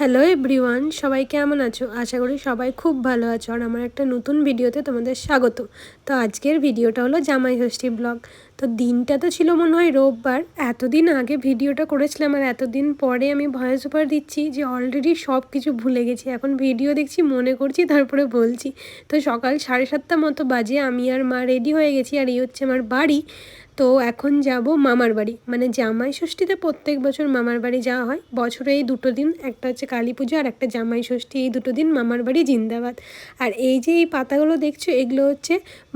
Hello everyone সবাই কেমন আছো? আশা করি সবাই খুব ভালো আছো। আর আমার একটা নতুন ভিডিওতে তোমাদের স্বাগত। তো আজকের ভিডিওটা হলো জামাই ষষ্ঠী ব্লগ। তো দিনটা তো ছিল মনে হয় রোববার। এতদিন আগে ভিডিওটা করেছিলাম আর এতদিন পরে আমি ভয়েস ওভার দিচ্ছি যে অলরেডি সব কিছু ভুলে গেছি। এখন ভিডিও দেখছি, মনে করছি, তারপরে বলছি। তো সকাল সাড়ে সাতটা মতো বাজে আমি আর মা রেডি হয়ে গেছি আর এই হচ্ছে আমার বাড়ি। তো এখন যাব মামার বাড়ি। মানে জামাই ষষ্ঠীতে প্রত্যেক বছর মামার বাড়ি যাওয়া হয়। বছরে এই দুটো দিন, একটা হচ্ছে কালী পুজো আর একটা জামাই ষষ্ঠী, এই দুটো দিন মামার বাড়ি জিন্দাবাদ। আর এই যে এই পাতাগুলো দেখছ, এগুলো হচ্ছে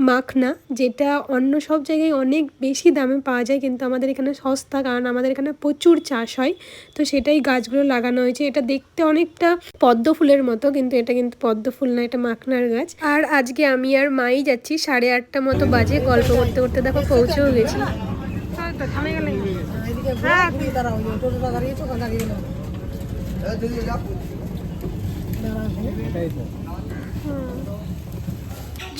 মাখনা, যেটা অন্য সব জায়গায় অনেক বেশি দামে পাওয়া যায়, কিন্তু আমাদের এখানে সস্তা, কারণ আমাদের এখানে প্রচুর চাষ হয়। তো সেটাই গাছগুলো লাগানো হয়েছে। এটা দেখতে অনেকটা পদ্ম ফুলের মতো, কিন্তু এটা কিন্তু পদ্ম ফুল না, এটা মাখনার গাছ। আর আজকে আমি আর মাই যাচ্ছি, সাড়ে আটটা মতো বাজে, গল্প করতে করতে দেখো পৌঁছেও গেছি।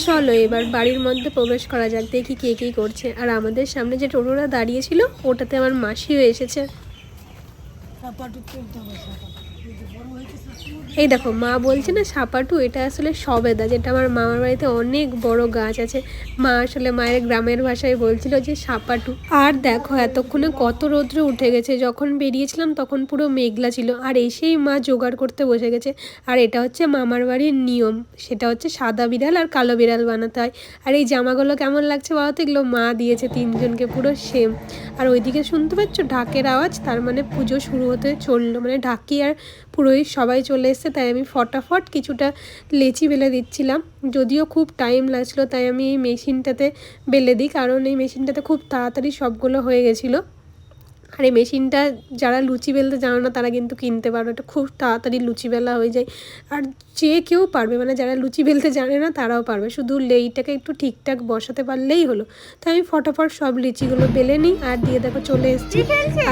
চলো, এবার বাড়ির মধ্যে প্রবেশ করা যাক, দেখি কে কী করছে। আর আমাদের সামনে যে টোটোটা দাঁড়িয়েছিল, ওটাতে আমার মাসিও এসেছে। এই দেখো, মা বলছে না, সাপাটু, এটা আসলে সবেদা, যেটা আমার মামার বাড়িতে অনেক বড় গাছ আছে। মা আসলে মায়ের গ্রামের ভাষায় বলছিল যে সাপাটু। আর দেখো, এতক্ষণে কত রৌদ্র উঠে গেছে, যখন বেরিয়েছিলাম তখন পুরো মেঘলা ছিল। আর এসেই মা জোগাড় করতে বসে গেছে। আর এটা হচ্ছে মামার বাড়ির নিয়ম, সেটা হচ্ছে সাদা বিড়াল আর কালো বিড়াল বানাতে হয়। আর এই জামাগুলো কেমন লাগছে বাবা তো? এগুলো মা দিয়েছে তিনজনকে পুরো সেম আর ওইদিকে শুনতে পাচ্ছ? ঢাকের আওয়াজ, তার মানে পুজো শুরু হতে চলল মানে ঢাকি আর পুরোহিত সবাই চলে এসছে, তাই আমি ফটাফট কিছুটা লেচি বেলে দিচ্ছিলাম। যদিও খুব টাইম লাগছিল, তাই আমি এই মেশিনটাতে বেলে দিই, কারণ এই মেশিনটাতে খুব তাড়াতাড়ি সবগুলো হয়ে গেছিল। আর এই মেশিনটা যারা লুচি বেলতে জানো না, তারা কিন্তু কিনতে পারো এটা খুব তাড়াতাড়ি লুচি বেলা হয়ে যায়। আর যে কেউ পারবে মানে যারা লুচি বেলতে জানে না, তারাও পারবে। শুধু লেইটাকে একটু ঠিকঠাক বসাতে পারলেই হলো। তাই আমি ফটাফট সব লিচিগুলো বেলে নিই, আর দিয়ে দেখো চলে এসেছি।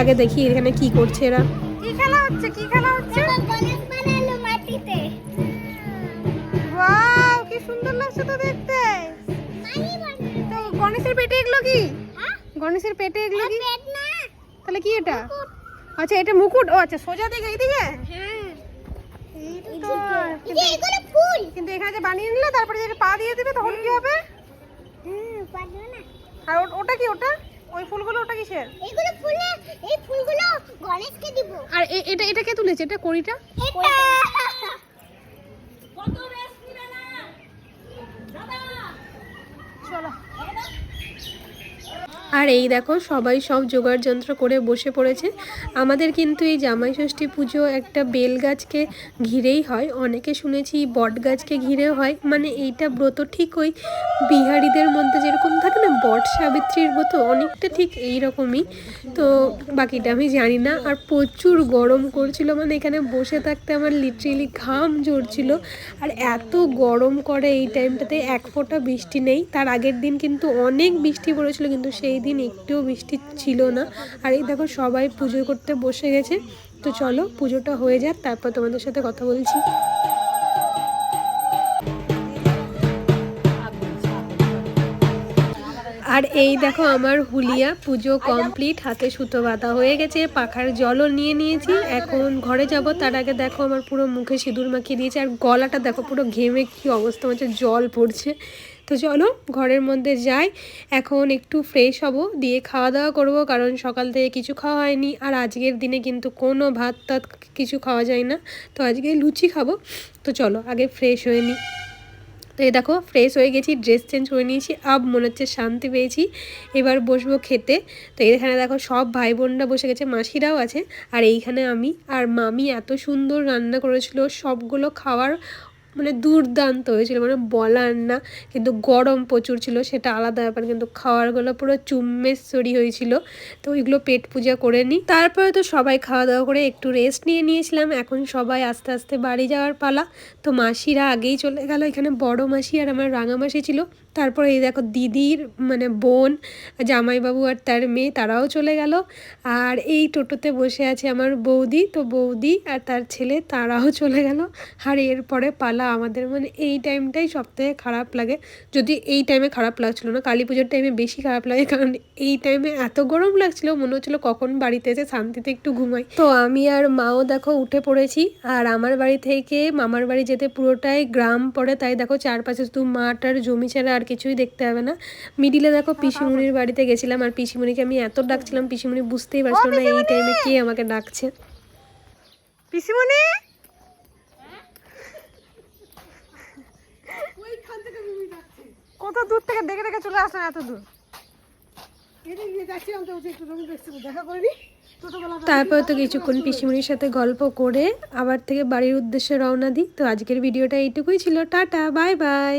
আগে দেখি এখানে কি করছে এরা। কি খেলা হচ্ছে? কি খেলা হচ্ছে? ওয়াও কি সুন্দর লাগছে তো দেখতে। তো গণেশের পেটে এগুলো কি? গণেশের পেটে এগুলো কি? তাহলে কি এটা? আচ্ছা এটা মুকুট? ও আচ্ছা সোজা দিকে এইদিকে? এই কিন্তু এখানে যে বানিয়ে নিলে তারপরে যেটা পা দিয়ে দিবে তখন কি হবে? আর ওটা কি ওটা? ওই ফুলগুলো ওটা কিসের? এগুলো ফুলে এই ফুলগুলো গণেশকে দিব। আর এটা এটা কে তুলেছে? এটা কড়িটা? এটা। চলো আর এই দেখো, সবাই সব জোগাড় যন্ত্র করে বসে পড়েছে। আমাদের কিন্তু এই জামাই ষষ্ঠী পুজো একটা বেল গাছকে ঘিরেই হয়। অনেকে শুনেছি বট গাছকে ঘিরে হয়। মানে এইটা ব্রত ঠিক ওই বিহারিদের মধ্যে যেরকম থাকে না, বট সাবিত্রীর ব্রত অনেকটা ঠিক এই রকমই তো বাকিটা আমি জানি না। আর প্রচুর গরম করছিল। মানে এখানে বসে থাকতে আমার লিটারেলি ঘাম ঝরছিল। আর এত গরম করে এই টাইমটাতে এক ফোঁটা বৃষ্টি নেই। তার আগের দিন কিন্তু অনেক বৃষ্টি পড়েছিল, কিন্তু সেই দিন একটুও বৃষ্টি ছিল না। আর এই দেখো সবাই পুজো করতে বসে গেছে। তো চলো পুজোটা হয়ে যাক, তারপর তোমাদের সাথে কথা বলছি। আর এই দেখো আমার হুলিয়া, পুজো কমপ্লিট, হাতে সুতো বাঁধা হয়ে গেছে, পাখার জলও নিয়ে নিয়েছি। এখন ঘরে যাব, তার আগে দেখো আমার পুরো মুখে সিঁদুর মাখিয়ে দিয়েছে, আর গলাটা দেখো পুরো ঘেমে কি অবস্থা হচ্ছে জল পড়ছে। তো চলো ঘরের মধ্যে যাই। এখন একটু ফ্রেশ হব, দিয়ে খাওয়া দাওয়া করব, কারণ সকাল থেকে কিছু খাওয়া হয়নি। আর আজকের দিনে কিন্তু কোনো ভাত টাত কিছু খাওয়া যায় না। তো আজকে লুচি খাব। তো চলো আগে ফ্রেশ হয়ে নিই তো এই দেখো ফ্রেশ হয়ে গেছি ড্রেস চেঞ্জ করে নিয়েছি, আব মনে হচ্ছে শান্তি পেয়েছি। এবার বসবো খেতে। তো এখানে দেখো সব ভাই বোনরা বসে গেছে, মাসিরাও আছে। আর এইখানে আমি আর মামি এত সুন্দর রান্না করেছিল, সবগুলো খাওয়ার মানে দুর্দান্ত হয়েছিল মানে বলার না, কিন্তু গরম প্রচুর ছিল, সেটা আলাদা ব্যাপার, কিন্তু খাওয়ারগুলো পুরো চুম্মেশ্বরী হয়েছিল। তো ওইগুলো পেট পূজা করে নিই। তারপরে তো সবাই খাওয়া দাওয়া করে একটু রেস্ট নিয়ে নিয়েছিলাম, এখন সবাই আস্তে আস্তে বাড়ি যাওয়ার পালা। তো মাসিরা আগেই চলে গেল, এখানে বড় মাসি আর আমার রাঙা মাসি ছিল। তারপরে এই দেখো দিদির মানে বোন, জামাইবাবু আর তার মেয়ে, তারাও চলে গেল। আর এই টোটোতে বসে আছে আমার বৌদি, তো বৌদি আর তার ছেলে তারাও চলে গেল। আর এরপরে পালা আমাদের মানে এই টাইমটাই সবথেকে খারাপ লাগে। যদি এই টাইমে খারাপ লাগছিল না, কালী পুজোর টাইমে বেশি খারাপ লাগে, কারণ এই টাইমে এত গরম লাগছিল, মনে হচ্ছিল কখন বাড়িতে এসে শান্তিতে একটু ঘুমাই। তো আমি আর মাও দেখো উঠে পড়েছি, আর আমার বাড়ি থেকে মামার বাড়ি যেতে পুরোটাই গ্রাম পড়ে। তাই দেখো চারপাশে শুধু মাঠ আর জমি ছাড়া আর কিছুই দেখতে হবে না। মিডিলে দেখো পিসিমুনির বাড়িতে গেছিলাম আর পিসিমুনিকে আমি এত ডাকছিলাম পিসিমুনি বুঝতেই পারছিল না এই টাইমে কে আমাকে ডাকছে। পিসিমণি! কত দূর থেকে দেখে দেখে চলে আসলাম এত দূর। তারপর তো কিছুক্ষণ পিসিমুনির সাথে গল্প করে আবার থেকে বাড়ির উদ্দেশ্যে রওনা দিই। তো আজকের ভিডিওটা এইটুকুই ছিল। Tata bye bye.